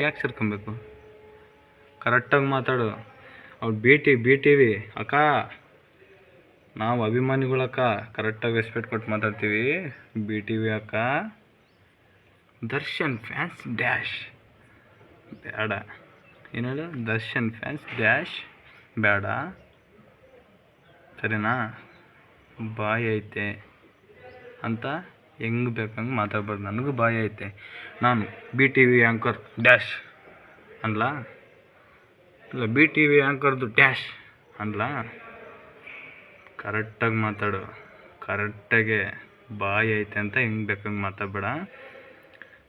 ಯಾಕೆ ಸೇರ್ಕೊಬೇಕು? ಕರೆಕ್ಟಾಗಿ ಮಾತಾಡು. ಅವ್ರು B T B T V ಅಕ್ಕ ನಾವು ಅಭಿಮಾನಿಗಳಕ್ಕ ಕರೆಕ್ಟಾಗಿ ರೆಸ್ಪೆಕ್ಟ್ ಕೊಟ್ಟು ಮಾತಾಡ್ತೀವಿ. ಬಿ ಟಿ ವಿ ಅಕ್ಕ. Darshan fans dash. ಬೇಡ ಏನೇಳು ದರ್ಶನ್ ಫ್ಯಾನ್ಸ್ ಡ್ಯಾಶ್. ಬೇಡ ಸರಿನಾ? ಬಾಯ್ ಐತೆ. ಅಂತ? ಹೆಂಗೆ ಬೇಕಂಗೆ ಮಾತಾಡ್ಬಾರ್ದು. ನನಗೂ ಬಾಯಿ ಐತೆ. ನಾನು B T V anchor dash ಅನ್ಲಾ ಇಲ್ಲ ಬಿ ಟಿ ವಿ ಆ್ಯಂಕರ್ದು ಡ್ಯಾಶ್ ಅನ್ಲಾ ಕರೆಕ್ಟಾಗಿ ಮಾತಾಡು. ಕರೆಕ್ಟಾಗೆ ಬಾಯಿ ಐತೆ ಅಂತ ಹೆಂಗೆ ಬೇಕಂಗೆ ಮಾತಾಡಬೇಡ.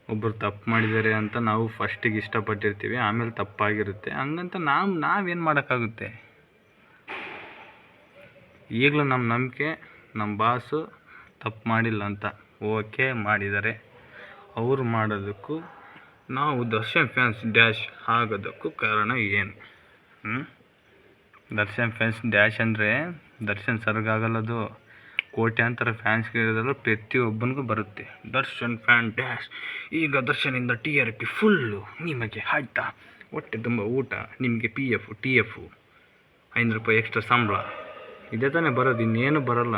ಒಬ್ಬರು ತಪ್ಪು ಮಾಡಿದ್ದಾರೆ ಅಂತ ನಾವು ಫಸ್ಟಿಗೆ ಇಷ್ಟಪಟ್ಟಿರ್ತೀವಿ, ಆಮೇಲೆ ತಪ್ಪಾಗಿರುತ್ತೆ. ಹಂಗಂತ ನಾವು, ನಾವೇನು ಮಾಡೋಕ್ಕಾಗುತ್ತೆ? ಈಗಲೂ ನಮ್ಮ ನಂಬಿಕೆ ನಮ್ಮ ಬಾಸು ತಪ್ಪು ಮಾಡಿಲ್ಲ ಅಂತ. ಓಕೆ ಮಾಡಿದರೆ ಅವರು ಮಾಡೋದಕ್ಕೂ ನಾವು ದರ್ಶನ್ ಫ್ಯಾನ್ಸ್ ಡ್ಯಾಶ್ ಆಗೋದಕ್ಕೂ ಕಾರಣ ಏನು? ದರ್ಶನ್ ಫ್ಯಾನ್ಸ್ ಡ್ಯಾಶ್ ಅಂದರೆ ದರ್ಶನ್ ಸರ್ಗಾಗಲ್ಲದು ಕೋಟ್ಯಾಂತರ ಫ್ಯಾನ್ಸ್ ಇರೋದಲ್ಲ ಪ್ರತಿಯೊಬ್ಬನಿಗೂ ಬರುತ್ತೆ. Darshan fan dash. ಈಗ ದರ್ಶನಿಂದ ಟಿ ಆರ್ ಪಿ ಫುಲ್ಲು ನಿಮಗೆ ಆಯ್ತಾ? ಹೊಟ್ಟೆ ತುಂಬ ಊಟ, ನಿಮಗೆ ಪಿ ಎಫು ಟಿ ಎಫು ಐನೂರು ರೂಪಾಯಿ ಎಕ್ಸ್ಟ್ರಾ ಸಂಬಳ. ಇದೇ ತಾನೇ ಬರೋದು, ಇನ್ನೇನು ಬರೋಲ್ಲ.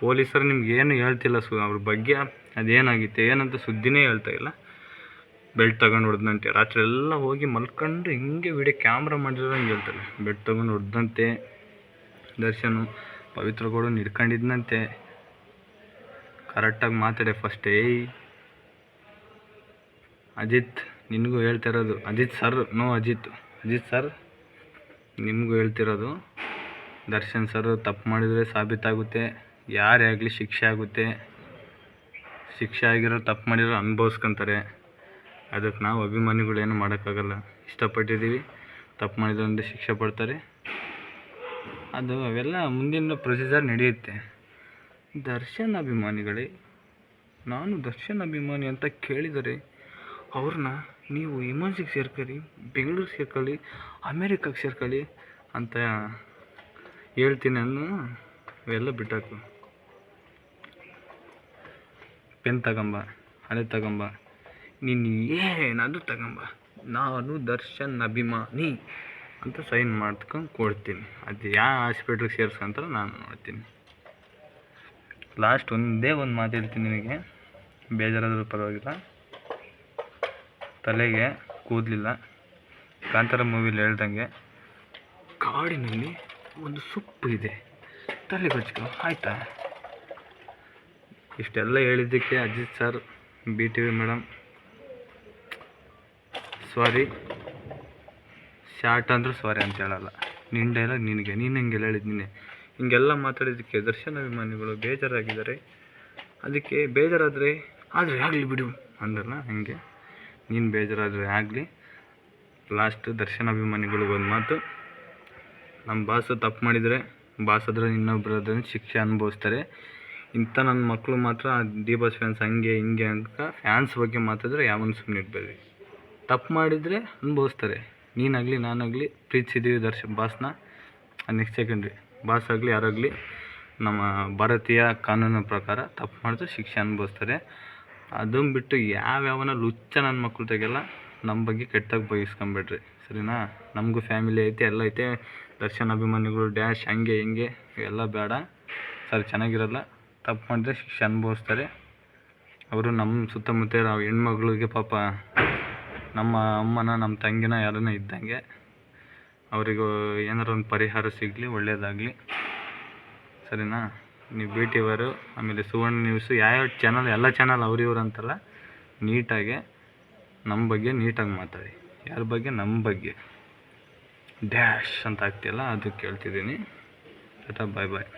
ಪೊಲೀಸರು ನಿಮ್ಗೆ ಏನು ಹೇಳ್ತಿಲ್ಲ ಸು, ಅವ್ರ ಬಗ್ಗೆ ಅದೇನಾಗಿತ್ತು, ಏನಂತ ಸುದ್ದಿನೇ ಹೇಳ್ತಾ ಇಲ್ಲ. ಬೆಲ್ಟ್ ತಗೊಂಡು ಹೊಡೆದಂತೆ ರಾತ್ರಿ ಎಲ್ಲ ಹೋಗಿ ಮಲ್ಕೊಂಡು ಹಿಂಗೆ ವಿಡಿಯೋ ಕ್ಯಾಮ್ರಾ ಮಾಡಿರೋಂಗೆ ಹೇಳ್ತಾರೆ. ಬೆಲ್ಟ್ ತಗೊಂಡು ಹೊಡೆದಂತೆ ದರ್ಶನು, ಪವಿತ್ರ ಗೌಡ ಹಿಡ್ಕೊಂಡಿದ್ನಂತೆ. ಕರೆಕ್ಟಾಗಿ ಮಾತಾಡೆ ಫಸ್ಟ್ ಏಯ್, ಅಜಿತ್, ನಿನಗೂ ಹೇಳ್ತಿರೋದು Ajith sir no Ajith. Ajith sir ನಿಮಗೂ ಹೇಳ್ತಿರೋದು. ದರ್ಶನ್ ಸರ್ ತಪ್ಪು ಮಾಡಿದರೆ ಸಾಬೀತಾಗುತ್ತೆ. ಯಾರೇ ಆಗಲಿ ಶಿಕ್ಷೆ ಆಗುತ್ತೆ, ಶಿಕ್ಷೆ ಆಗಿರೋ ತಪ್ಪು ಮಾಡಿರೋ ಅನುಭವಿಸ್ಕೊಂತಾರೆ. ಅದಕ್ಕೆ ನಾವು ಅಭಿಮಾನಿಗಳೇನು ಮಾಡೋಕ್ಕಾಗಲ್ಲ. ಇಷ್ಟಪಟ್ಟಿದ್ದೀವಿ, ತಪ್ಪು ಮಾಡಿದ್ರಿಂದ ಶಿಕ್ಷೆ ಪಡ್ತಾರೆ. ಅದು ಅವೆಲ್ಲ ಮುಂದಿನ ಪ್ರೊಸೀಜರ್ ನಡೆಯುತ್ತೆ. ದರ್ಶನ್ ಅಭಿಮಾನಿಗಳೇ, ನಾನು ದರ್ಶನ್ ಅಭಿಮಾನಿ ಅಂತ ಕೇಳಿದರೆ ಅವ್ರನ್ನ ನೀವು ಇಮನ್ಸಿಗೆ ಸೇರ್ಕೊಳ್ಳಿ ಬೆಂಗಳೂರು ಸೇರ್ಕೊಳ್ಳಿ, ಅಮೇರಿಕಾಗೆ ಸೇರ್ಕೊಳ್ಳಿ ಅಂತ ಹೇಳ್ತೀನಿ ಅನ್ನೋ ಇವೆಲ್ಲ ಬಿಟ್ಟಾಕು ಪೆನ್ ತಗೊಂಬ, ಹಳೆ ತಗೊಂಬ, ನೀನು ಏನಾದರೂ ತಗೊಂಬ. ನಾನು ದರ್ಶನ್ ಅಭಿಮಾನಿ ಅಂತ ಸೈನ್ ಮಾಡ್ಕೊಂಡು ಕೊಡ್ತೀನಿ. ಅದು ಯಾವ ಹಾಸ್ಪಿಟ್ಲಿಗೆ ಸೇರ್ಸ್ಕೊಂತಾರೋ ನಾನು ನೋಡ್ತೀನಿ. ಲಾಸ್ಟ್ ಒಂದೇ ಒಂದು ಮಾತು ಹೇಳ್ತೀನಿ ನಿನಗೆ. ಬೇಜಾರಾದರೂ ಪರವಾಗಿಲ್ಲ. ತಲೆಗೆ ಕೂದಲಿಲ್ಲ. ಕಾಂತಾರ ಮೂವಿಲಿ ಹೇಳ್ದಂಗೆ ಕಾಡಿನಲ್ಲಿ ಒಂದು ಸೊಪ್ಪು ಇದೆ. ತಲೆ ಬಚ್ಕೊ ಆಯ್ತಾ? ಇಷ್ಟೆಲ್ಲ ಹೇಳಿದ್ದಕ್ಕೆ Ajith sir B T V madam sorry short ಅಂದರೂ ಸಾರಿ ಅಂತ ಹೇಳಲ್ಲ. ನಿನ್ನ ಡೈಲಾಗ್ ನಿನಗೆ, ನೀನು ಹಿಂಗೆಲ್ಲ ಹೇಳಿದ್ದು ನೀನೆ ಹಿಂಗೆಲ್ಲ ಮಾತಾಡಿದ್ದಕ್ಕೆ ದರ್ಶನ ಅಭಿಮಾನಿಗಳು ಬೇಜಾರಾಗಿದ್ದಾರೆ. ಅದಕ್ಕೆ ಬೇಜಾರಾದರೆ, ಆದರೆ ಆಗಲಿ ಬಿಡು ಅಂದ್ರಲ್ಲ, ಹಂಗೆ. ನೀನು ಬೇಜಾರಾದರೆ ಆಗಲಿ. ಲಾಸ್ಟ್ ದರ್ಶನ ಅಭಿಮಾನಿಗಳು ಒಂದು ಮಾತು. ನಮ್ಮ ಬಾಸು ತಪ್ಪು ಮಾಡಿದರೆ, ಬಾಸ್ ಆದ್ರೆ ಅದನ್ನು ಶಿಕ್ಷೆ ಅನುಭವಿಸ್ತಾರೆ. ಇಂಥ ನನ್ನ ಮಕ್ಕಳು ಮಾತ್ರ ಡಿ ಬಾಸ್ ಫ್ಯಾನ್ಸ್ ಹಂಗೆ, ಹಿಂಗೆ ಅಂತ ಫ್ಯಾನ್ಸ್ ಬಗ್ಗೆ ಮಾತಾಡಿದ್ರೆ ಯಾವನು ಸುಮ್ಮನೆ ಇಡಬೇಡಿ ತಪ್ಪು ಮಾಡಿದರೆ ಅನುಭವಿಸ್ತಾರೆ. ನೀನಾಗಲಿ, ನಾನಾಗಲಿ ಪ್ರೀತಿಸಿದ್ದೀವಿ ದರ್ಶನ್, ಬಾಸ್ನ ನೆಕ್ಸ್ಟ್ ಸೆಕೆಂಡ್ರಿ ಬಾಸ್ ಆಗಲಿ ಯಾರಾಗಲಿ ನಮ್ಮ ಭಾರತೀಯ ಕಾನೂನು ಪ್ರಕಾರ ತಪ್ಪು ಮಾಡಿದ್ರೆ ಶಿಕ್ಷೆ ಅನುಭವಿಸ್ತಾರೆ. ಅದನ್ನು ಬಿಟ್ಟು ಯಾವ್ಯಾವನ ಲುಚ್ಚ ನನ್ನ ಮಕ್ಕಳು ತೆಗೆಲ್ಲ ನಮ್ಮ ಬಗ್ಗೆ ಕೆಟ್ಟಾಗಿ ಬಯಸ್ಕೊಂಬೇಡ್ರಿ ಸರಿನಾ? ನಮಗೂ ಫ್ಯಾಮಿಲಿ ಐತೆ, ಎಲ್ಲ ಐತೆ. ದರ್ಶನ್ ಅಭಿಮಾನಿಗಳು ಡ್ಯಾಶ್ ಹಂಗೆ, ಹಿಂಗೆ, ಎಲ್ಲ ಬೇಡ. ಸರ್, ಚೆನ್ನಾಗಿರಲ್ಲ. ತಪ್ಪು ಮಾಡಿದ್ರೆ ಶಿಕ್ಷೆ ಅನುಭವಿಸ್ತಾರೆ. ಅವರು ನಮ್ಮ ಸುತ್ತಮುತ್ತ ಇರೋ ಹೆಣ್ಮಕ್ಳಿಗೆ ಪಾಪ ನಮ್ಮ ಅಮ್ಮನ, ನಮ್ಮ ತಂಗಿನ ಯಾರನ್ನ ಇದ್ದಂಗೆ ಅವರಿಗೂ ಏನಾರು ಒಂದು ಪರಿಹಾರ ಸಿಗಲಿ ಒಳ್ಳೆಯದಾಗಲಿ ಸರಿನಾ? ನೀವು ಬಿ ಟಿ ಅವರು ಆಮೇಲೆ ಸುವರ್ಣ ನ್ಯೂಸು ಯಾವ್ಯಾವ ಚಾನಲ್ ಎಲ್ಲ ಚಾನಲ್ ಅವ್ರಿವ್ರು ಅಂತಲ್ಲ, ನೀಟಾಗೆ ನಮ್ಮ ಬಗ್ಗೆ ನೀಟಾಗಿ ಮಾತಾಡಿ. ಯಾರ ಬಗ್ಗೆ? ನಮ್ಮ ಬಗ್ಗೆ. ಡ್ಯಾಶ್ ಅಂತ ಆಗ್ತಿಲ್ಲ ಅದು ಕೇಳ್ತಿದ್ದೀನಿ. ಟಾಟಾ ಬಾಯ್ ಬಾಯ್